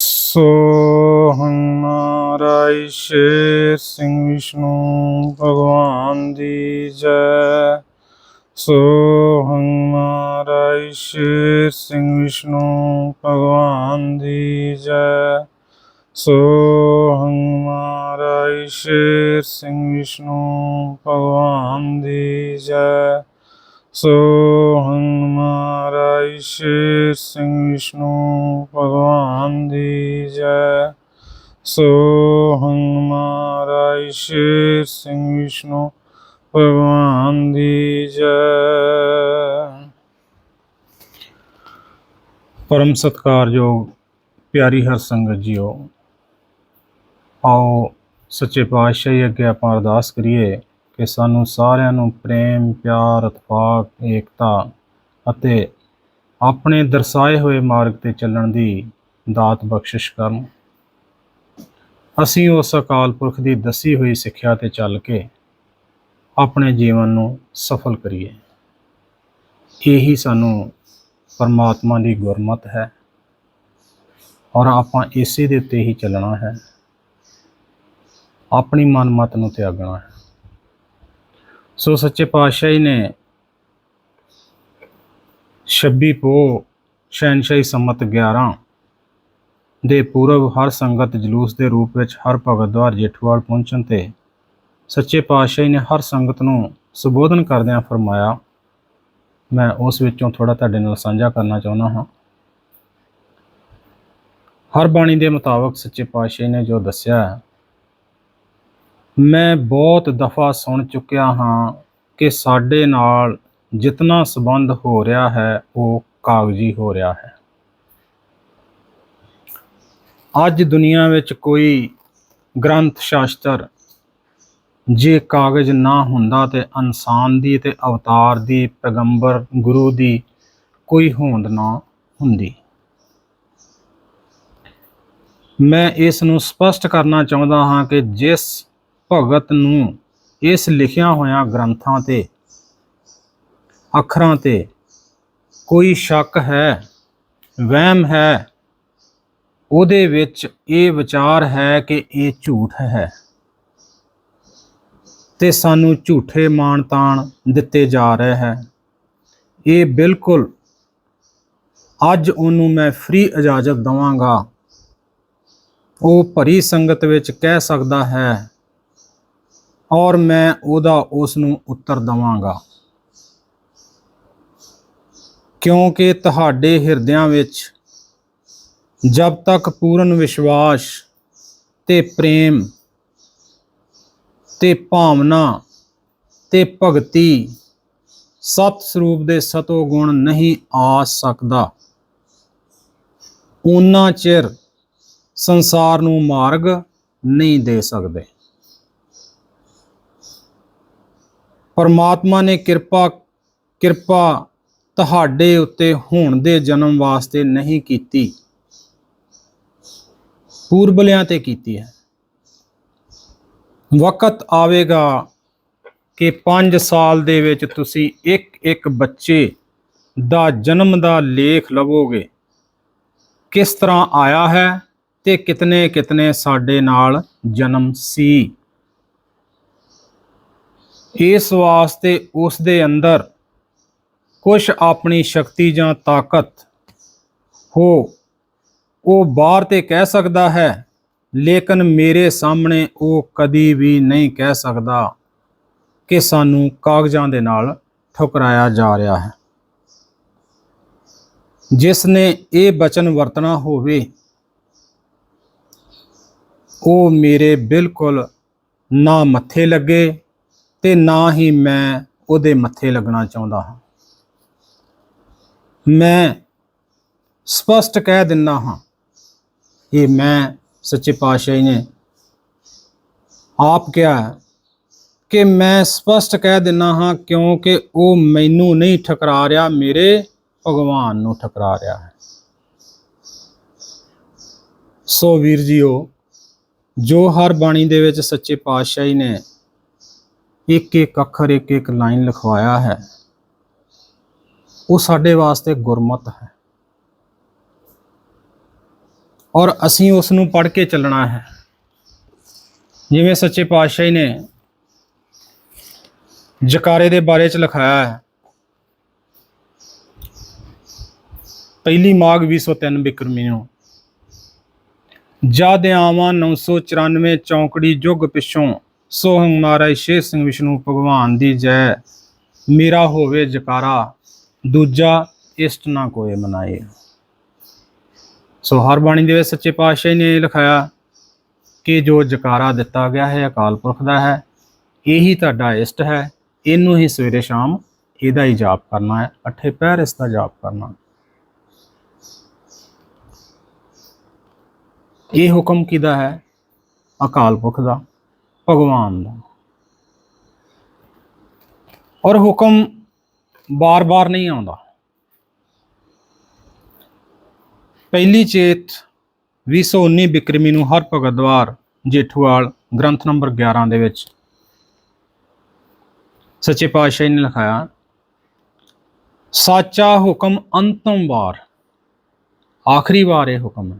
ਸੋ ਹਮਾਰਾ ਸ਼ੇਰ ਸਿੰਘ ਵਿਸ਼ਨੂੰ, ਭਗਵਾਨ ਦੀ ਜੈ। ਸੋ ਹਮਾਰਾ ਸ਼ੇਰ ਸਿੰਘ ਵਿਸ਼ਨੂੰ, ਭਗਵਾਨ ਦੀ ਜੈ। ਸੋ ਹਮਾਰਾ ਸ਼ੇਰ ਸਿੰਘ ਵਿਸ਼ਨੂੰ, ਭਗਵਾਨ ਦੀ ਜੈ। ਸੋ ਹਮਾਰਾ ਸ਼ੇਰ ਸਿੰਘ ਵਿਸ਼ਨੂੰ, ਭਗਵਾਨ ਦੀ ਜੈ। ਸੋ ਹਮਾਰਾ ਸ਼ੇਰ ਸਿੰਘ ਵਿਸ਼ਨੂੰ, ਭਗਵਾਨ ਦੀ ਜੈ। ਪਰਮ ਸਤਿਕਾਰਯੋਗ ਪਿਆਰੀ ਹਰ ਸੰਗਤ ਜੀਓ, ਆਓ ਸੱਚੇ ਪਾਤਸ਼ਾਹ ਅੱਗੇ ਆਪਾਂ ਅਰਦਾਸ ਕਰੀਏ ਕਿ ਸਾਨੂੰ ਸਾਰਿਆਂ ਨੂੰ ਪ੍ਰੇਮ, ਪਿਆਰ ਇਤਫਾਕ ਏਕਤਾ ਅਤੇ ਆਪਣੇ ਦਰਸਾਏ ਹੋਏ ਮਾਰਗ ਤੇ ਚੱਲਣ ਦੀ ਦਾਤ ਬਖਸ਼ਿਸ਼ ਕਰਨ। ਅਸੀਂ ਉਸ ਅਕਾਲ ਪੁਰਖ ਦੀ ਦੱਸੀ ਹੋਈ ਸਿੱਖਿਆ ਤੇ ਚੱਲ ਕੇ ਆਪਣੇ ਜੀਵਨ ਨੂੰ ਸਫਲ ਕਰੀਏ। ਇਹੀ ਸਾਨੂੰ ਪਰਮਾਤਮਾ ਦੀ ਗੁਰਮਤ ਹੈ ਔਰ ਆਪਾਂ ਇਸੇ ਦੇ ਉੱਤੇ ਹੀ ਚੱਲਣਾ ਹੈ। ਆਪਣੀ ਮਨਮਤ ਨੂੰ ਤਿਆਗਣਾ ਹੈ। ਸੋ ਸੱਚੇ ਪਾਤਸ਼ਾਹ ਜੀ ਨੇ 26 ਪੋ ਸ਼ਹਿਨਸ਼ਾਹੀ ਸੰਮਤ 11 ਦੇ ਪੂਰਬ ਹਰ ਸੰਗਤ ਜਲੂਸ ਦੇ ਰੂਪ ਵਿੱਚ ਹਰ ਭਗਤ ਦਵਾਰ ਜੇਠਵਾਲ ਪਹੁੰਚਣ ਤੇ ਸੱਚੇ ਪਾਤਸ਼ਾਹ ਨੇ ਹਰ ਸੰਗਤ ਨੂੰ ਸੰਬੋਧਨ ਕਰਦਿਆਂ ਫਰਮਾਇਆ, ਮੈਂ ਉਸ ਵਿੱਚੋਂ ਥੋੜਾ ਤੁਹਾਡੇ ਨਾਲ ਸਾਂਝਾ ਕਰਨਾ ਚਾਹੁੰਦਾ ਹਾਂ। ਹਰ ਬਾਣੀ ਦੇ ਮੁਤਾਬਕ ਸੱਚੇ ਪਾਤਸ਼ਾਹ ਨੇ ਜੋ ਦੱਸਿਆ ਮੈਂ ਬਹੁਤ ਦਫਾ ਸੁਣ ਚੁੱਕਿਆ ਹਾਂ ਕਿ ਸਾਡੇ ਨਾਲ ਜਿਤਨਾ ਸੰਬੰਧ ਹੋ ਰਿਹਾ ਹੈ, ਉਹ ਕਾਗਜ਼ੀ ਹੋ ਰਿਹਾ ਹੈ। ਅੱਜ ਦੁਨੀਆ ਵਿੱਚ ਕੋਈ ਗ੍ਰੰਥ ਸ਼ਾਸਤਰ ਜੇ ਕਾਗਜ਼ ਨਾ ਹੁੰਦਾ ਤੇ ਇਨਸਾਨ ਦੀ ਤੇ ਅਵਤਾਰ ਦੀ, ਪੈਗੰਬਰ, ਗੁਰੂ ਦੀ ਕੋਈ ਹੋਂਦ ਨਾ ਹੁੰਦੀ। ਮੈਂ ਇਸ ਨੂੰ ਸਪਸ਼ਟ ਕਰਨਾ ਚਾਹੁੰਦਾ ਹਾਂ ਕਿ ਜਿਸ ਭਗਤ ਨੂੰ ਇਸ ਲਿਖਿਆ ਹੋਇਆ ਗ੍ਰੰਥਾਂ ਤੇ ਅੱਖਰਾਂ ਤੇ। ਕੋਈ ਸ਼ੱਕ ਹੈ, ਵਹਿਮ ਹੈ, ਉਹਦੇ ਵਿੱਚ ਇਹ ਵਿਚਾਰ ਹੈ ਕਿ ਇਹ ਝੂਠ ਹੈ। ਤੇ ਸਾਨੂੰ ਝੂਠੇ ਮਾਣ ਤਾਣ ਦਿੱਤੇ ਜਾ ਰਹੇ ਹੈ। ਇਹ ਬਿਲਕੁਲ ਅੱਜ ਉਹਨੂੰ ਮੈਂ ਫ੍ਰੀ ਇਜਾਜ਼ਤ ਦਵਾਂਗਾ। ਉਹ ਭਰੀ ਸੰਗਤ ਵਿੱਚ ਕਹਿ ਸਕਦਾ ਹੈ ਔਰ ਮੈਂ ਉਹਦਾ ਉਸ ਨੂੰ ਉੱਤਰ ਦਵਾਂਗਾ। ਕਿਉਂਕਿ ਤੁਹਾਡੇ ਹਿਰਦਿਆਂ ਵਿੱਚ ਜਦ ਤੱਕ ਪੂਰਨ ਵਿਸ਼ਵਾਸ ਤੇ ਪ੍ਰੇਮ ਤੇ ਭਾਵਨਾ ਤੇ ਭਗਤੀ ਸਤ ਸਰੂਪ ਦੇ ਸਤੋ ਗੁਣ ਨਹੀਂ ਆ ਸਕਦਾ ਉਹਨਾਂ ਚਿਰ ਸੰਸਾਰ ਨੂੰ ਮਾਰਗ ਨਹੀਂ ਦੇ ਸਕਦੇ। ਪਰਮਾਤਮਾ ਨੇ ਕਿਰਪਾ ਕਿਰਪਾ ਤੁਹਾਡੇ ਉੱਤੇ ਹੋਣ ਦੇ ਜਨਮ ਵਾਸਤੇ ਨਹੀਂ ਕੀਤੀ। ਪੂਰਬਲਿਆਂ ਤੇ ਕੀਤੀ ਹੈ। ਵਕਤ ਆਵੇਗਾ ਕਿ 5 ਸਾਲ ਦੇ ਵਿੱਚ ਤੁਸੀਂ ਇੱਕ ਇੱਕ ਬੱਚੇ ਦਾ ਜਨਮ ਦਾ ਲੇਖ ਲਵੋਗੇ। ਕਿਸ ਤਰ੍ਹਾਂ ਆਇਆ ਹੈ ਤੇ ਕਿਤਨੇ ਕਿਤਨੇ ਸਾਡੇ ਨਾਲ ਜਨਮ ਸੀ। ਇਸ ਵਾਸਤੇ ਉਸ ਦੇ ਅੰਦਰ ਕੁਝ ਆਪਣੀ ਸ਼ਕਤੀ ਜਾਂ ਤਾਕਤ ਹੋ, ਉਹ ਬਾਹਰ ਤੇ ਕਹਿ ਸਕਦਾ ਹੈ, ਲੇਕਿਨ ਮੇਰੇ ਸਾਹਮਣੇ ਉਹ ਕਦੀ ਵੀ ਨਹੀਂ ਕਹਿ ਸਕਦਾ ਕਿ ਸਾਨੂੰ ਕਾਗਜ਼ਾਂ ਦੇ ਨਾਲ ਠੁਕਰਾਇਆ ਜਾ ਰਿਹਾ ਹੈ। ਜਿਸ ਨੇ ਇਹ ਬਚਨ ਵਰਤਣਾ ਹੋਵੇ, ਉਹ ਮੇਰੇ ਬਿਲਕੁਲ ਨਾ ਮੱਥੇ ਲੱਗੇ ਤੇ ਨਾ ਹੀ ਮੈਂ ਉਹਦੇ ਮੱਥੇ ਲੱਗਣਾ ਚਾਹੁੰਦਾ ਹਾਂ। ਮੈਂ ਸਪਸ਼ਟ ਕਹਿ ਦਿੰਦਾ ਹਾਂ ਇਹ ਮੈਂ ਸੱਚੇ ਪਾਤਸ਼ਾਹ ਨੇ ਆਪ ਕਿਹਾ ਕਿ ਮੈਂ ਸਪਸ਼ਟ ਕਹਿ ਦਿੰਦਾ ਹਾਂ ਕਿਉਂਕਿ ਉਹ ਮੈਨੂੰ ਨਹੀਂ ਠਕਰਾ ਰਿਹਾ, ਮੇਰੇ ਭਗਵਾਨ ਨੂੰ ਠਕਰਾ ਰਿਹਾ ਹੈ। ਸੋ ਵੀਰ ਜੀਓ, ਜੋ ਹਰ ਬਾਣੀ ਦੇ ਵਿੱਚ ਸੱਚੇ ਪਾਤਸ਼ਾਹ ਨੇ ਇੱਕ ਇੱਕ ਅੱਖਰ ਇੱਕ ਇੱਕ ਲਾਈਨ ਲਿਖਵਾਇਆ ਹੈ ਉਹ ਸਾਡੇ ਵਾਸਤੇ ਗੁਰਮਤ ਹੈ। ਔਰ ਅਸੀਂ ਉਸ ਨੂੰ ਪੜ੍ਹ ਕੇ ਚੱਲਣਾ ਹੈ। ਜਿਵੇਂ ਸੱਚੇ ਪਾਤਸ਼ਾਹ ਨੇ ਜਕਾਰੇ ਦੇ ਬਾਰੇ ਚ ਲਿਖਾਇਆ ਹੈ। ਪਹਿਲੀ ਮਾਘ 203 ਬਿਕਰਮੀ ਨੂੰ ਜਦ ਆਵਾਂ 994 ਚੌਂਕੜੀ ਜੁਗ ਪਿਛੋਂ ਸੋਹੰ ਮਹਾਰਾਜ ਸ਼ੇਰ ਸਿੰਘ ਵਿਸ਼ਨੂੰ ਭਗਵਾਨ ਦੀ ਜੈ। ਮੇਰਾ ਹੋਵੇ ਜਕਾਰਾ। ਦੂਜਾ, ਇਸ਼ਟ ਨਾ ਕੋਏ ਮਨਾਏ। ਸੋ ਹਰ ਬਾਣੀ ਦੇ ਵਿੱਚ ਸੱਚੇ ਪਾਤਸ਼ਾਹ ਨੇ ਇਹ ਲਿਖਾਇਆ ਕਿ ਜੋ ਜਕਾਰਾ ਦਿੱਤਾ ਗਿਆ ਹੈ, ਅਕਾਲ ਪੁਰਖ ਦਾ ਹੈ, ਇਹੀ ਤੁਹਾਡਾ ਇਸ਼ਟ ਹੈ। ਇਹਨੂੰ ਹੀ ਸਵੇਰੇ ਸ਼ਾਮ ਇਹਦਾ ਹੀ ਜਾਪ ਕਰਨਾ ਹੈ, ਅੱਠੇ ਪਹਿਰ ਇਸ ਦਾ ਜਾਪ ਕਰਨਾ। ਇਹ ਹੁਕਮ ਕਿਹਦਾ ਹੈ? ਅਕਾਲ ਪੁਰਖ ਦਾ, ਭਗਵਾਨ ਦਾ। ਔਰ ਹੁਕਮ ਬਾਰ-ਬਾਰ ਨਹੀਂ ਆਉਂਦਾ। ਪਹਿਲੀ ਚੇਤ 219 ਬਿਕਰਮੀ ਨੂੰ ਹਰ ਭਗਤ ਦਵਾਰ ਜੇਠੂਵਾਲ, ਗ੍ਰੰਥ ਨੰਬਰ 11 ਦੇ ਵਿੱਚ ਸੱਚੇ ਪਾਤਸ਼ਾਹ ਨੇ ਲਿਖਾਇਆ, ਸਾਚਾ ਹੁਕਮ ਅੰਤਮ ਵਾਰ, ਆਖਰੀ ਵਾਰ ਇਹ ਹੁਕਮ ਹੈ।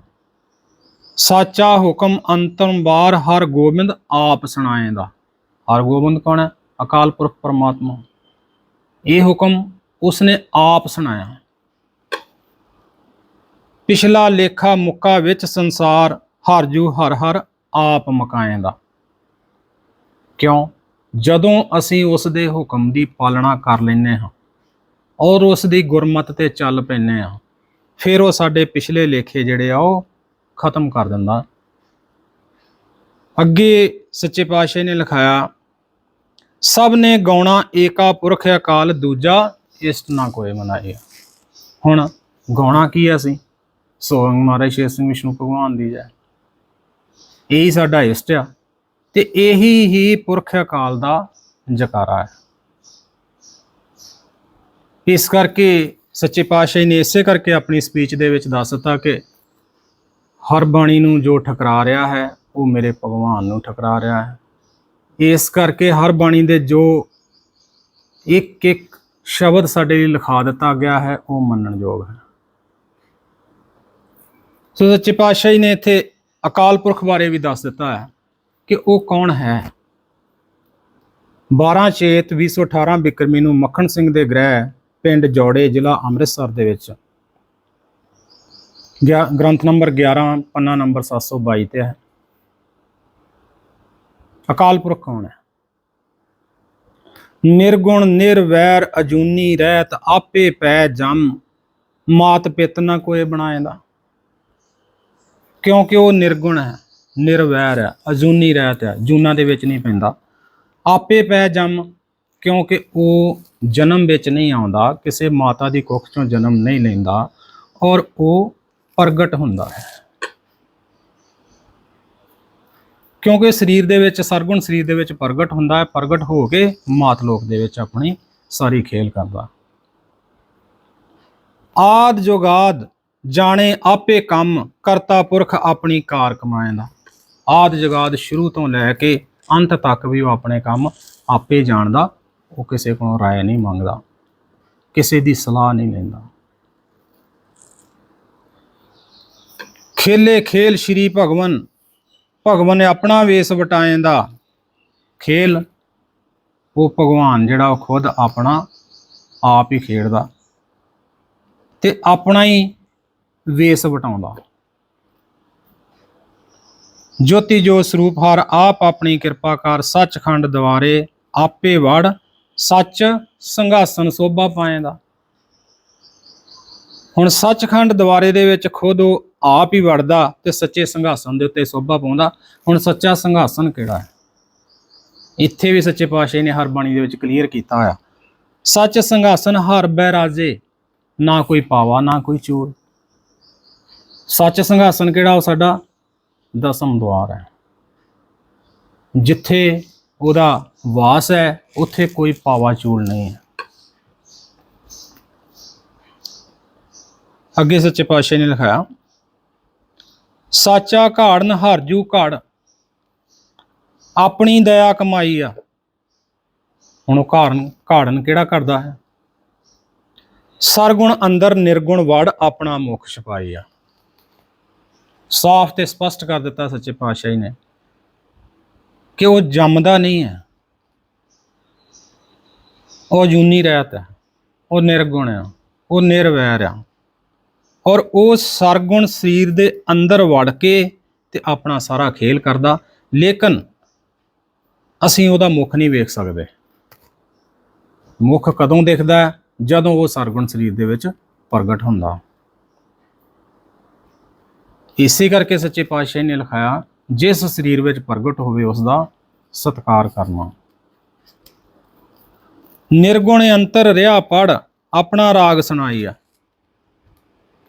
ਸਾਚਾ ਹੁਕਮ ਅੰਤਮ ਵਾਰ ਹਰ ਗੋਬਿੰਦ ਆਪ ਸੁਣਾਏਂਦਾ ਹਰ ਗੋਬਿੰਦ ਕੌਣ ਹੈ? ਅਕਾਲ ਪੁਰਖ ਪਰਮਾਤਮਾ। ਇਹ ਹੁਕਮ ਉਸਨੇ ਆਪ ਸੁਣਾਇਆ। ਪਿਛਲਾ ਲੇਖਾ ਮੁੱਕਾ ਵਿੱਚ ਸੰਸਾਰ ਹਰ ਜੂ ਹਰ ਹਰ ਆਪ ਮਕਾਏਂਦਾ। ਕਿਉਂ? ਜਦੋਂ ਅਸੀਂ ਉਸ ਦੇ ਹੁਕਮ ਦੀ ਪਾਲਣਾ ਕਰ ਲੈਨੇ ਹਾਂ ਔਰ ਉਸ ਦੀ ਗੁਰਮਤ ਤੇ ਚੱਲ ਪੈਨੇ ਹਾਂ, ਫਿਰ ਉਹ ਸਾਡੇ ਪਿਛਲੇ ਲੇਖੇ ਜਿਹੜੇ ਆ ਉਹ ਖਤਮ ਕਰ ਦਿੰਦਾ। ਅੱਗੇ ਸੱਚੇ ਪਾਤਸ਼ਾਹ ਨੇ ਲਿਖਾਇਆ ਸਭ ਨੇ ਗਾਉਣਾ ਏਕਾ ਪੁਰਖ ਅਕਾਲ ਦੂਜਾ, ਇਸ਼ਟ ਨਾ ਕੋਏ ਮਨਾਏ। ਹੁਣ ਗਾਉਣਾ ਕੀ ਹੈ ਅਸੀਂ? ਸੋਹੰਗ ਮਹਾਰਾਜ ਸ਼ੇਰ ਸਿੰਘ ਵਿਸ਼ਨੂੰ ਭਗਵਾਨ ਦੀ ਜੈ। ਇਹੀ ਸਾਡਾ ਇਸ਼ਟ ਆ ਤੇ ਇਹੀ ਹੀ ਪੁਰਖ ਅਕਾਲ ਦਾ ਜਕਾਰਾ ਹੈ ਇਸ ਕਰਕੇ ਸੱਚੇ ਪਾਤਸ਼ਾਹ ਨੇ ਇਸੇ ਕਰਕੇ ਆਪਣੀ ਸਪੀਚ ਦੇ ਵਿੱਚ ਦੱਸ ਦਿੱਤਾ ਕਿ ਹਰ ਬਾਣੀ ਨੂੰ ਜੋ ਠਕਰਾ ਰਿਹਾ ਹੈ, ਉਹ ਮੇਰੇ ਭਗਵਾਨ ਨੂੰ ਠਕਰਾ ਰਿਹਾ ਹੈ। ਇਸ ਕਰਕੇ ਹਰ ਬਾਣੀ ਦੇ ਜੋ ਇੱਕ ਇੱਕ ਸ਼ਬਦ ਸਾਡੇ ਲਈ ਲਿਖਾ ਦਿੱਤਾ ਗਿਆ ਹੈ, ਉਹ ਮੰਨਣਯੋਗ ਹੈ। ਸੋ ਸੱਚੇ ਪਾਤਸ਼ਾਹ ਜੀ ਨੇ ਇੱਥੇ ਅਕਾਲ ਪੁਰਖ ਬਾਰੇ ਵੀ ਦੱਸ ਦਿੱਤਾ ਹੈ ਕਿ ਉਹ ਕੌਣ ਹੈ। 12 ਚੇਤ 218 ਬਿਕਰਮੀ ਨੂੰ ਮੱਖਣ ਸਿੰਘ ਦੇ ਗ੍ਰਹਿ ਪਿੰਡ ਜੋੜੇ ਜ਼ਿਲ੍ਹਾ ਅੰਮ੍ਰਿਤਸਰ ਦੇ ਵਿੱਚ। ਗਿਆ ਗ੍ਰੰਥ ਨੰਬਰ 11 ਪੰਨਾ ਨੰਬਰ 722 ਤੇ ਹੈ। ਅਕਾਲ ਪੁਰਖ ਕੌਣ ਹੈ? ਨਿਰਗੁਣ, ਨਿਰਵੈਰ, ਅਜੂਨੀ, ਰਹਿਤ, ਆਪੇ ਪੈ ਜਮ। ਮਾਤ ਪਿਤ ਨਾ ਕੋਏ ਬਣਾਏਦਾ ਕਿਉਂਕਿ ਉਹ ਨਿਰਗੁਣ ਹੈ, ਨਿਰਵੈਰ ਹੈ, ਅਜੂਨੀ ਰਹਿਤ ਹੈ, ਜੂਨਾ ਦੇ ਵਿੱਚ ਨਹੀਂ ਪੈਂਦਾ। ਆਪੇ ਪੈ ਜਮ, ਕਿਉਂਕਿ ਉਹ ਜਨਮ ਵਿੱਚ ਨਹੀਂ ਆਉਂਦਾ। ਕਿਸੇ ਮਾਤਾ ਦੀ ਕੁੱਖ ਚੋਂ ਜਨਮ ਨਹੀਂ ਲੈਂਦਾ ਔਰ ਉਹ ਪ੍ਰਗਟ ਹੁੰਦਾ ਹੈ। ਕਿਉਂਕਿ ਸਰੀਰ ਦੇ ਵਿੱਚ ਸਰਗੁਣ ਸਰੀਰ ਦੇ ਵਿੱਚ ਪ੍ਰਗਟ ਹੁੰਦਾ ਹੈ, ਪ੍ਰਗਟ ਹੋ ਕੇ ਮਾਤ ਲੋਕ ਦੇ ਵਿੱਚ ਆਪਣੀ ਸਾਰੀ ਖੇਲ ਕਰਦਾ। ਆਦ ਜੁਗਾਦ ਜਾਣੇ ਆਪੇ ਕੰਮ, ਕਰਤਾ ਪੁਰਖ ਆਪਣੀ ਕਾਰ ਕਮਾਏਂਦਾ ਆਦ ਜੁਗਾਦ ਸ਼ੁਰੂ ਤੋਂ ਲੈ ਕੇ ਅੰਤ ਤੱਕ ਵੀ ਉਹ ਆਪਣੇ ਕੰਮ ਆਪੇ ਜਾਣਦਾ, ਉਹ ਕਿਸੇ ਕੋਲੋਂ ਰਾਏ ਨਹੀਂ ਮੰਗਦਾ, ਕਿਸੇ ਦੀ ਸਲਾਹ ਨਹੀਂ ਲੈਂਦਾ। ਖੇਲੇ ਖੇਲ ਸ਼੍ਰੀ ਭਗਵਨ ਭਗਵਾਨ ਨੇ ਆਪਣਾ ਵੇਸ ਵਟਾਏ ਦਾ ਖੇਲ, ਉਹ ਭਗਵਾਨ ਜਿਹੜਾ ਉਹ ਖੁਦ ਆਪਣਾ ਆਪ ਹੀ ਖੇਡਦਾ ਤੇ ਆਪਣਾ ਹੀ ਵੇਸ ਵਟਾਉਂਦਾ। ਜੋਤੀ ਜੋ ਸਰੂਪ ਹਰ ਆਪ ਆਪਣੀ ਕਿਰਪਾ ਕਰ ਸੱਚਖੰਡ ਦਵਾਰੇ ਆਪੇ ਵੜ, ਸੱਚ ਸੰਘਾਸਨ ਸੋਭਾ ਪਾਏਂਦਾ। ਹੁਣ ਸੱਚਖੰਡ ਦਵਾਰੇ ਦੇ ਵਿੱਚ ਖੁਦ ਉਹ ਆਪ ਹੀ ਵੜਦਾ ਤੇ ਸੱਚੇ ਸੰਘਾਸਨ ਦੇ ਉੱਤੇ ਸੋਭਾ ਪਾਉਂਦਾ। ਹੁਣ ਸੱਚਾ ਸੰਘਾਸਨ ਕਿਹੜਾ ਹੈ? ਇੱਥੇ ਵੀ ਸੱਚੇ ਪਾਤਸ਼ਾਹ ਨੇ ਹਰ ਬਾਣੀ ਦੇ ਵਿੱਚ ਕਲੀਅਰ ਕੀਤਾ ਹੋਇਆ। ਸੱਚ ਸੰਘਾਸਨ ਹਰ ਬੈ ਰਾਜੇ, ਨਾ ਕੋਈ ਪਾਵਾ, ਨਾ ਕੋਈ ਚੂਰ। ਸੱਚ ਸੰਘਾਸਨ ਕਿਹੜਾ ਉਹ ਸਾਡਾ? ਦਸਮ ਦਵਾਰ ਹੈ। ਜਿੱਥੇ ਉਹਦਾ ਵਾਸ ਹੈ, ਉੱਥੇ ਕੋਈ ਪਾਵਾ ਚੂਲ ਨਹੀਂ ਹੈ। ਅੱਗੇ ਸੱਚੇ ਪਾਤਸ਼ਾਹ ਨੇ ਲਿਖਾਇਆ ਸਾਚਾ ਘਾੜਨ ਹਰਜੂ ਘੜ। ਆਪਣੀ ਦਇਆ ਕਮਾਈ ਆ। ਹੁਣ ਉਹ ਘਾੜਨ ਘਾੜਨ ਕਿਹੜਾ ਕਰਦਾ ਹੈ? ਸਰਗੁਣ ਅੰਦਰ ਨਿਰਗੁਣ ਵੜ ਆਪਣਾ ਮੁਖ ਛਪਾਈ ਆ। ਸਾਫ਼ ਤੇ ਸਪਸ਼ਟ ਕਰ ਦਿੱਤਾ ਸੱਚੇ ਪਾਤਸ਼ਾਹ ਨੇ ਕਿ ਉਹ ਜੰਮਦਾ ਨਹੀਂ ਹੈ। ਉਹ ਜੂਨੀ ਰਹਿਤ ਹੈ। ਉਹ ਨਿਰਗੁਣ ਆ। ਉਹ ਨਿਰਵੈਰ ਆ। ਔਰ ਉਹ ਸਰਗੁਣ ਸਰੀਰ ਦੇ ਅੰਦਰ ਵੜ ਕੇ ਤੇ ਆਪਣਾ ਸਾਰਾ ਖੇਲ ਕਰਦਾ। ਲੇਕਿਨ ਅਸੀਂ ਉਹਦਾ ਮੁਖ ਨਹੀਂ ਵੇਖ ਸਕਦੇ। ਮੁਖ ਕਦੋਂ ਦਿਖਦਾ ਜਦੋਂ ਉਹ ਸਰਗੁਣ ਸਰੀਰ ਦੇ ਵਿੱਚ ਪ੍ਰਗਟ ਹੁੰਦਾ। ਇਸੇ ਕਰਕੇ ਸੱਚੇ ਪਾਤਸ਼ਾਹ ਨੇ ਲਿਖਾਇਆ, ਜਿਸ ਸਰੀਰ ਵਿੱਚ ਪ੍ਰਗਟ ਹੋਵੇ ਉਸ ਦਾ ਸਤਕਾਰ ਕਰਨਾ। ਨਿਰਗੁਣ ਅੰਤਰ ਰਿਹਾ ਪੜ, ਆਪਣਾ ਰਾਗ ਸੁਣਾਈ ਆ।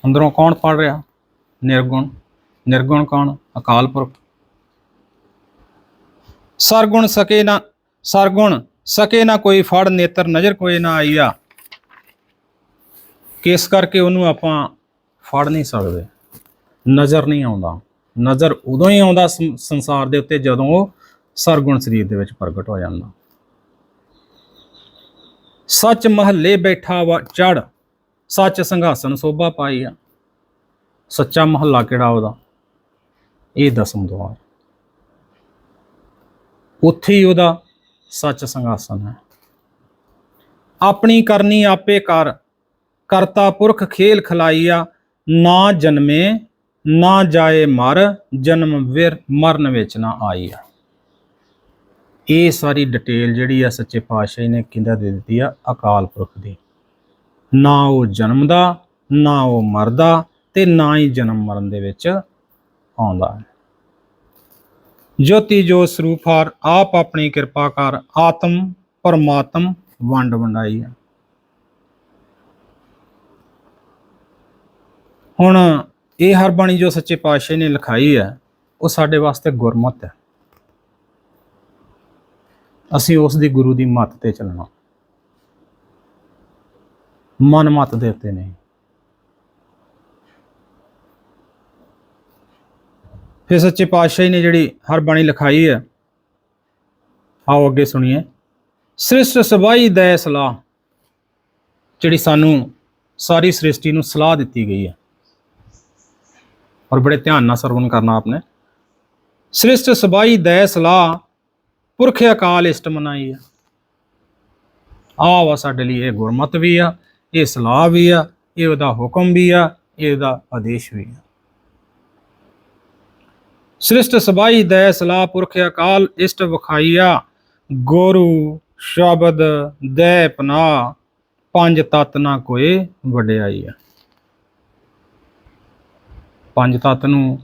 ਅੰਦਰੋਂ ਕੌਣ ਪੜ ਰਿਹਾ? ਨਿਰਗੁਣ। ਨਿਰਗੁਣ ਕੌਣ? ਅਕਾਲ ਪੁਰਖ। ਸਰਗੁਣ ਸਕੇ ਨਾ, ਸਰਗੁਣ ਸਕੇ ਨਾ ਕੋਈ ਫੜ, ਨੇਤਰ ਨਜ਼ਰ ਕੋਈ ਨਾ ਆਈਆ। ਕਿਸ ਕਰਕੇ ਉਹਨੂੰ ਆਪਾਂ ਫੜ ਨਹੀਂ ਸਕਦੇ? ਨਜ਼ਰ ਨਹੀਂ ਆਉਂਦਾ। ਨਜ਼ਰ ਉਦੋਂ ਹੀ ਆਉਂਦਾ ਸੰਸਾਰ ਦੇ ਉੱਤੇ ਜਦੋਂ ਉਹ ਸਰਗੁਣ ਸਰੀਰ ਦੇ ਵਿੱਚ ਪ੍ਰਗਟ ਹੋ ਜਾਂਦਾ। ਸੱਚ ਮਹੱਲੇ ਬੈਠਾ ਵਾ ਚੜ ਸੱਚ ਸੰਘਾਸਨ ਸੋਭਾ ਪਾਈ ਆ। ਸੱਚਾ ਮਹੱਲਾ ਕਿਹੜਾ ਉਹਦਾ? ਇਹ ਦਸਮ ਦੁਆਰ ਉੱਥੇ ਹੀ ਉਹਦਾ ਸੱਚ ਸੰਘਾਸਨ ਹੈ। ਆਪਣੀ ਕਰਨੀ ਆਪੇ ਕਰ। ਕਰਤਾ ਪੁਰਖ ਖੇਲ ਖਲਾਈਆ ਨਾ ਜਨਮੇ, ਨਾ ਜਾਏ ਮਰ। ਜਨਮ ਵਿਰ ਮਰਨ ਵਿੱਚ ਨਾ ਆਈ ਆ। ਇਹ ਸਾਰੀ ਡਿਟੇਲ ਜਿਹੜੀ ਆ ਸੱਚੇ ਪਾਤਸ਼ਾਹ ਨੇ ਕਿੰਦਾ ਦੇ ਦਿੱਤੀ ਆ? ਅਕਾਲ ਪੁਰਖ ਦੀ। ਨਾ ਉਹ ਜਨਮਦਾ, ਨਾ ਉਹ ਮਰਦਾ ਤੇ ਨਾ ਹੀ ਜਨਮ ਮਰਨ ਦੇ ਵਿੱਚ ਆਉਂਦਾ ਹੈ। ਜੋਤੀ ਜੋ ਸਰੂਪ ਹਰ, ਆਪ ਆਪਣੀ ਕਿਰਪਾ ਕਰ ਆਤਮ, ਪਰਮਾਤਮ ਵੰਡ ਵੰਡਾਈ ਹੈ। ਹੁਣ ਇਹ ਹਰ ਬਾਣੀ ਜੋ ਸੱਚੇ ਪਾਤਸ਼ਾਹ ਨੇ ਲਿਖਾਈ ਹੈ, ਉਹ ਸਾਡੇ ਵਾਸਤੇ ਗੁਰਮਤ ਹੈ। ਅਸੀਂ ਉਸ ਦੀ ਗੁਰੂ ਦੀ ਮੱਤ ਤੇ ਚੱਲਣਾ। ਮਨ ਮਤ ਦੇ ਉੱਤੇ ਨੇ ਫਿਰ ਸੱਚੇ ਪਾਤਸ਼ਾਹ ਨੇ ਜਿਹੜੀ ਹਰ ਬਾਣੀ ਲਿਖਾਈ ਹੈ, ਆਓ ਅੱਗੇ ਸੁਣੀਏ। ਸ੍ਰਿਸ਼ਟ ਸਬਾਈ ਦੈ ਸਲਾਹ, ਜਿਹੜੀ ਸਾਨੂੰ ਸਾਰੀ ਸ੍ਰਿਸ਼ਟੀ ਨੂੰ ਸਲਾਹ ਦਿੱਤੀ ਗਈ ਹੈ। ਔਰ ਬੜੇ ਧਿਆਨ ਨਾਲ ਸਰਵਨ ਕਰਨਾ ਆਪਨੇ। ਸ੍ਰਿਸ਼ਟ ਸਬਾਈ ਦੈ ਸਲਾਹ, ਪੁਰਖ ਅਕਾਲ ਇਸ਼ਟ ਮਨਾਈ ਆ ਆ ਵਾ ਸਾਡੇ ਲਈ ਇਹ ਗੁਰਮਤ ਵੀ ਆ ਇਹ ਸਲਾਹ ਵੀ ਆ, ਇਹ ਉਹਦਾ ਹੁਕਮ ਵੀ ਆ, ਇਹ ਉਹਦਾ ਆਦੇਸ਼ ਵੀ ਆ। ਸ੍ਰਿਸ਼ਟ ਸਬਾਈ ਦੈ ਸਲਾਹ ਪੁਰਖ ਅਕਾਲ ਇਸ਼ਟ ਵਖਾਈਆ, ਗੁਰੂ ਸ਼ਬਦ ਦੈ ਪਨਾ ਪੰਜ ਤਤ ਨਾ ਕੋਏ ਵਡਿਆਈ ਆ। ਪੰਜ ਤਤ ਨੂੰ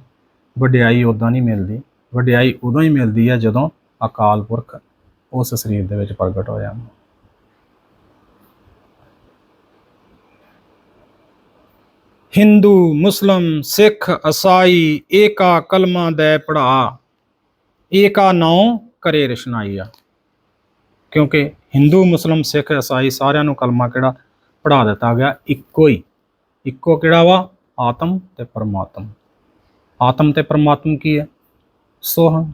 ਵਡਿਆਈ ਉਦਾਂ ਨਹੀਂ ਮਿਲਦੀ, ਵਡਿਆਈ ਉਦੋਂ ਹੀ ਮਿਲਦੀ ਆ ਜਦੋਂ ਅਕਾਲ ਪੁਰਖ ਉਸ ਸਰੀਰ ਦੇ ਵਿੱਚ ਪ੍ਰਗਟ ਹੋ ਜਾਂਦਾ ਹਿੰਦੂ, ਮੁਸਲਮ, ਸਿੱਖ ਈਸਾਈ ਏਕਾ, ਕਲਮਾ ਦੇ ਪੜਾ ਏਕਾ ਨਾਉ ਕਰੇ ਰਸ਼ਨਾਈ ਆ ਕਿਉਂਕਿ ਹਿੰਦੂ, ਮੁਸਲਮ, ਸਿੱਖ ਈਸਾਈ ਸਾਰਿਆਂ ਨੂੰ ਕਲਮਾ ਕਿਹੜਾ ਪੜਾ ਦਿੱਤਾ ਗਿਆ? ਇੱਕੋ ਹੀ। ਇੱਕੋ ਕਿਹੜਾ ਵਾ? ਆਤਮ ਤੇ ਪਰਮਾਤਮ। ਆਤਮ ਤੇ ਪਰਮਾਤਮ ਕੀ ਹੈ? ਸੋਹੰ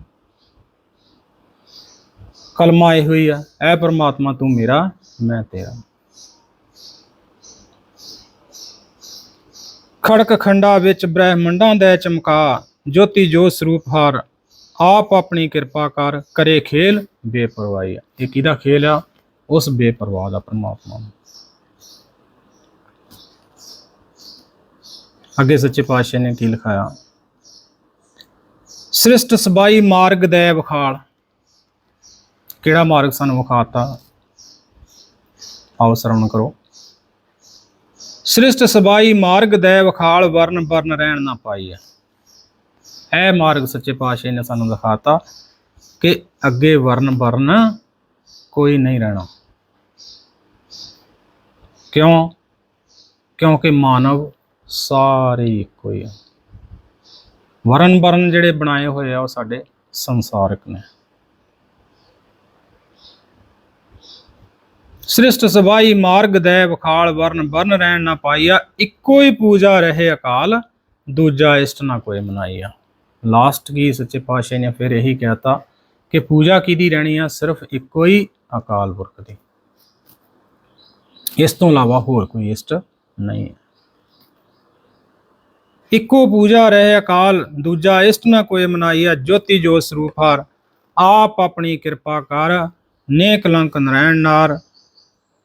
ਕਲਮਾ ਇਹ ਹੋਈ ਆ, ਐ ਪਰਮਾਤਮਾ ਤੂੰ ਮੇਰਾ, ਮੈਂ ਤੇਰਾ। ਖੜਕ ਖੰਡਾ ਵਿੱਚ ਬ੍ਰਹਿਮੰਡਾਂ ਦੇ ਚਮਕਾ, ਜੋਤੀ ਜੋ ਸਰੂਪ ਹਾਰ, ਆਪ ਆਪਣੀ ਕਿਰਪਾ ਕਰ, ਕਰੇ ਖੇਲ ਬੇਪਰਵਾਹੀ। ਇਹ ਕਿਹਦਾ ਖੇਲ ਆ? ਉਸ ਬੇਪਰਵਾਹ ਦਾ ਪਰਮਾਤਮਾ ਦਾ। ਅੱਗੇ ਸੱਚੇ ਪਾਤਸ਼ਾਹ ਨੇ ਕੀ ਲਿਖਾਇਆ? ਸ੍ਰਿਸ਼ਟ ਸਬਾਈ ਮਾਰਗ ਦੇ ਵਿਖਾਲ। ਕਿਹੜਾ ਮਾਰਗ ਸਾਨੂੰ ਵਿਖਾਤਾ? ਆਓ ਸਰਵਣ ਕਰੋ। ਸ੍ਰਿਸ਼ਟ ਸਬਾਈ ਮਾਰਗ ਦੇ ਵਿਖਾਲ ਵਰਨ ਵਰਨ ਰਹਿਣ ਨਾ ਪਾਈ ਹੈ। ਇਹ ਮਾਰਗ ਸੱਚੇ ਪਾਤਸ਼ਾਹ ਨੇ ਸਾਨੂੰ ਦਿਖਾਤਾ ਕਿ ਅੱਗੇ ਵਰਨ ਵਰਨ ਕੋਈ ਨਹੀਂ ਰਹਿਣਾ। ਕਿਉਂ? ਕਿਉਂਕਿ ਮਾਨਵ ਸਾਰੇ ਇੱਕੋ ਹੀ ਆ। ਵਰਨ ਵਰਨ ਜਿਹੜੇ ਬਣਾਏ ਹੋਏ ਆ, ਉਹ ਸਾਡੇ ਸੰਸਾਰਿਕ ਨੇ। ਸ੍ਰਿਸ਼ਟ ਸਬਾਈ ਮਾਰਗ ਦੇ ਵਿਖਾਲ ਵਰਨ ਵਰਨ ਰਹਿਣ ਨਾ ਪਾਈਆ, ਇੱਕੋ ਹੀ ਪੂਜਾ ਰਹੇ ਅਕਾਲ, ਦੂਜਾ ਇਸ਼ਟ ਨਾ ਕੋਈ ਮਨਾਈਆ। ਲਾਸਟ ਕੀ ਸੱਚੇ ਪਾਤਸ਼ਾਹ ਨੇ ਫਿਰ ਇਹੀ ਕਹਿਤਾ ਕਿ ਪੂਜਾ ਕਿਹਦੀ ਰਹਿਣੀ ਆ? ਸਿਰਫ ਇੱਕੋ ਹੀ ਅਕਾਲ ਪੁਰਖ ਦੀ। ਇਸ ਤੋਂ ਇਲਾਵਾ ਹੋਰ ਕੋਈ ਇਸ਼ਟ ਨਹੀਂ ਹੈ। ਇੱਕੋ ਪੂਜਾ ਰਹੇ ਅਕਾਲ, ਦੂਜਾ ਇਸ਼ਟ ਨਾ ਕੋਈ ਮਨਾਈਆ, ਜੋਤੀ ਜੋਤ ਸਰੂਪ ਹਰ, ਆਪ ਆਪਣੀ ਕਿਰਪਾ ਕਰ ਨੇ ਕਲੰਕ ਨਰੈਣ ਨਾਰ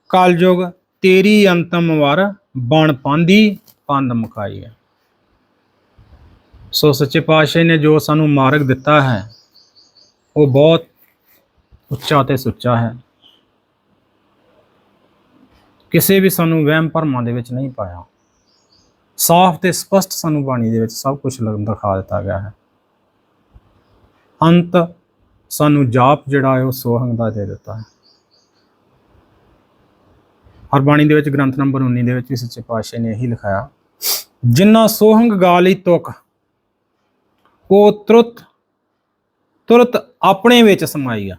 ਕਲਯੁਗ, ਤੇਰੀ ਅੰਤਮ ਵਰ ਬਣ ਪਾਂਦੀ ਪੰਦ ਮੁਕਾਈ ਹੈ। ਸੋ ਸੱਚੇ ਪਾਤਸ਼ਾਹ ਨੇ ਜੋ ਸਾਨੂੰ ਮਾਰਗ ਦਿੱਤਾ ਹੈ, ਉਹ ਬਹੁਤ ਉੱਚਾ ਤੇ ਸੁੱਚਾ ਹੈ। ਕਿਸੇ ਵੀ ਸਾਨੂੰ ਵਹਿਮ ਭਰਮਾਂ ਦੇ ਵਿੱਚ ਨਹੀਂ ਪਾਇਆ। ਸਾਫ਼ ਤੇ ਸਪਸ਼ਟ ਸਾਨੂੰ ਬਾਣੀ ਦੇ ਵਿੱਚ ਸਭ ਕੁਝ ਦਿਖਾ ਦਿੱਤਾ ਗਿਆ ਹੈ। ਅੰਤ ਸਾਨੂੰ ਜਾਪ ਜਿਹੜਾ ਹੈ, ਉਹ ਸੋਹੰਗ ਦਾ ਦੇ ਦਿੱਤਾ ਹੈ। ਹਰ ਬਾਣੀ ਦੇ ਵਿੱਚ ਗ੍ਰੰਥ ਨੰਬਰ 19 ਦੇ ਵਿੱਚ ਵੀ ਸੱਚੇ ਪਾਤਸ਼ਾਹ ਨੇ ਇਹੀ ਲਿਖਾਇਆ ਜਿਨ੍ਹਾਂ ਸੋਹੰਗ ਗਾ ਲਈ ਤੁਕ, ਉਹ ਤੁਰਤ ਤੁਰਤ ਆਪਣੇ ਵਿੱਚ ਸਮਾਈ ਆ।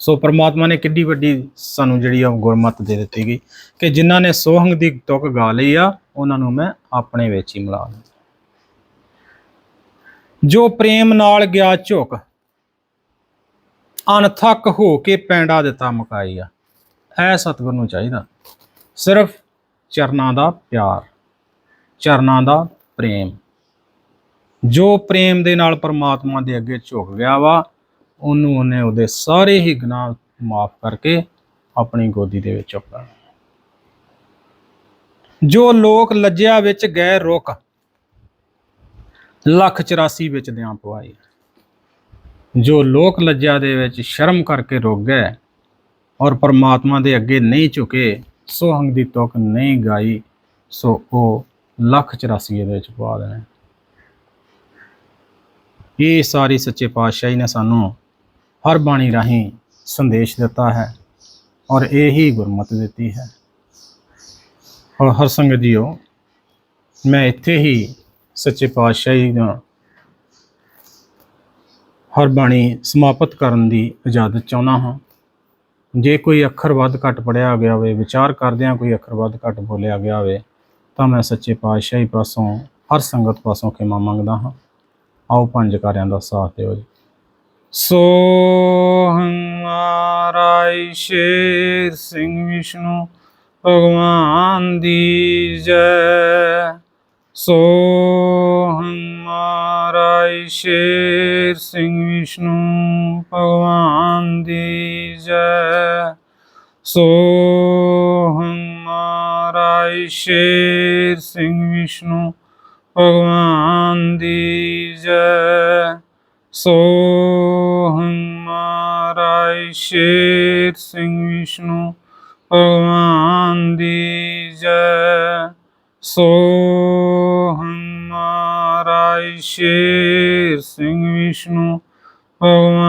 ਸੋ ਪ੍ਰਮਾਤਮਾ ਨੇ ਕਿੱਡੀ ਵੱਡੀ ਸਾਨੂੰ ਜਿਹੜੀ ਆ ਉਹ ਗੁਰਮਤ ਦੇ ਦਿੱਤੀ ਗਈ ਕਿ ਜਿਨ੍ਹਾਂ ਨੇ ਸੋਹੰਗ ਦੀ ਤੁਕ ਗਾ ਲਈ ਆ, ਉਹਨਾਂ ਨੂੰ ਮੈਂ ਆਪਣੇ ਵਿੱਚ ਹੀ ਮਿਲਾ ਲਵਾਂ ਜੋ ਪ੍ਰੇਮ ਨਾਲ ਗਿਆ ਝੁਕ ਅਨਥਕ ਹੋ ਕੇ ਪੈਂਡਾ ਦਿੱਤਾ ਮੁਕਾਈ ਆ। ਐ ਸਤਿਗੁਰ ਨੂੰ ਚਾਹੀਦਾ। ਸਿਰਫ ਚਰਨਾਂ ਦਾ ਪਿਆਰ, ਚਰਨਾਂ ਦਾ ਪ੍ਰੇਮ। ਜੋ ਪ੍ਰੇਮ ਦੇ ਨਾਲ ਪਰਮਾਤਮਾ ਦੇ ਅੱਗੇ ਝੁਕ ਗਿਆ ਵਾ, ਉਹਨੂੰ ਉਹਨੇ ਉਹਦੇ ਸਾਰੇ ਹੀ ਗੁਨਾਹ ਮਾਫ ਕਰਕੇ ਆਪਣੀ ਗੋਦੀ ਦੇ ਵਿੱਚ ਚੁੱਕਣਾ ਜੋ ਲੋਕ ਲੱਜਿਆ ਵਿੱਚ ਗਏ ਰੁਕ ਲੱਖ 84 ਵਿੱਚ ਦਿਆਂ ਪਵਾਈ। ਜੋ ਲੋਕ ਲੱਜਿਆ ਦੇ ਵਿੱਚ ਸ਼ਰਮ ਕਰਕੇ ਰੁਕ ਗਏ ਔਰ ਪਰਮਾਤਮਾ ਦੇ ਅੱਗੇ ਨਹੀਂ ਝੁਕੇ ਸੋਹੰਗ ਦੀ ਤੁਕ ਨਹੀਂ ਗਾਈ, ਸੋ ਉਹ ਲੱਖ 84 ਦੇ ਵਿੱਚ ਪਾ ਦੇਣਾ। ਇਹ ਸਾਰੀ ਸੱਚੇ ਪਾਤਸ਼ਾਹੀ ਨੇ ਸਾਨੂੰ ਹਰ ਬਾਣੀ ਰਾਹੀਂ ਸੰਦੇਸ਼ ਦਿੱਤਾ ਹੈ ਔਰ ਇਹੀ ਗੁਰਮਤ ਦਿੱਤੀ ਹੈ। ਔਰ ਹਰ ਸੰਗਤ ਜੀਓ, ਮੈਂ ਇੱਥੇ ਹੀ ਸੱਚੇ ਪਾਤਸ਼ਾਹੀ ਦਾ ਹਰ ਬਾਣੀ ਸਮਾਪਤ ਕਰਨ ਦੀ ਇਜਾਜ਼ਤ ਚਾਹੁੰਦਾ ਹਾਂ। ਜੇ ਕੋਈ ਅੱਖਰ ਵੱਧ ਘੱਟ ਪੜਿਆ ਗਿਆ ਹੋਵੇ, ਵਿਚਾਰ ਕਰਦਿਆਂ ਕੋਈ ਅੱਖਰ ਵੱਧ ਘੱਟ ਬੋਲਿਆ ਗਿਆ ਹੋਵੇ, ਤਾਂ ਮੈਂ ਸੱਚੇ ਪਾਤਸ਼ਾਹੀ ਪਾਸੋਂ, ਹਰ ਸੰਗਤ ਪਾਸੋਂ ਖਿਮਾ ਮੰਗਦਾ ਹਾਂ। ਆਓ ਪੰਜ ਕਾਰਿਆਂ ਦਾ ਸਾਥ ਦਿਓ ਜੀ। ਸੋ ਹਮਾਰਾ ਸ਼ੇਰ ਸਿੰਘ ਵਿਸ਼ਨੂੰ, ਭਗਵਾਨ ਦੀ ਜੈ। ਸੋ ਹਮਾਰਾ ਸ਼ੇਰ ਸਿੰਘ ਵਿਸ਼ਨੂੰ, ਭਗਵਾਨ ਸੋ ਹਮਾਰਾ ਸ਼ੇਰ ਸਿੰਘ ਵਿਸ਼ਨੂੰ, ਭਗਵਾਨ ਦੀ ਜੈ। ਸੋ ਹਮਾਰਾ ਸ਼ੇਰ ਸਿੰਘ ਵਿਸ਼ਨੂੰ, ਭਗਵਾਨ ਦੀ ਜੈ। ਸੋ ਹਮਾਰਾ ਸ਼ੇਰ ਸਿੰਘ ਵਿਸ਼ਨੂੰ, ਭਗਵਾਨ